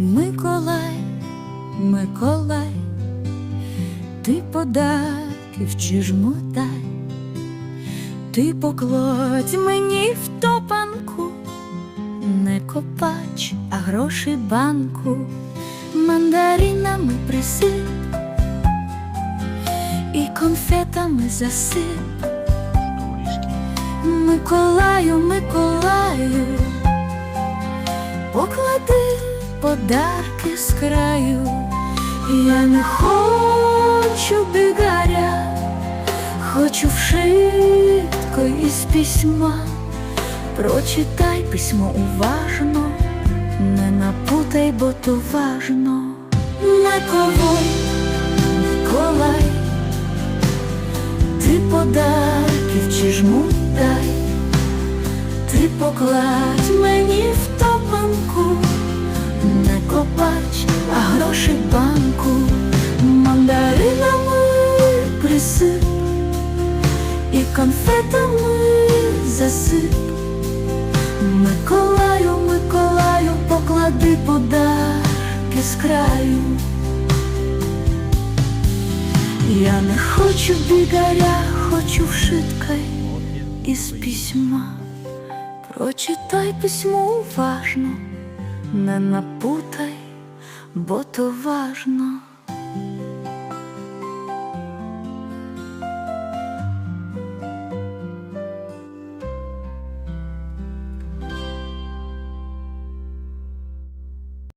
Миколай, Миколай, ти подарків чи жмотай, ти покладь мені в топанку, не копач, а гроші банку, мандаринами присип і конфетами засип. Миколаю, Миколаю, подарки з краю, я не хочу бігаря, хочу вшитко із письма, прочитай письмо уважно, не напутай, бо то важно, Миколай, Миколай, ти подарків чи жмут дай, ти покладь мені в топанку, і конфетами засип. Миколаю, Миколаю, поклади подарки з краю. Я не хочу бігаря, хочу вшиткай із письма. Прочитай письмо уважно, не напутай, бо то важно.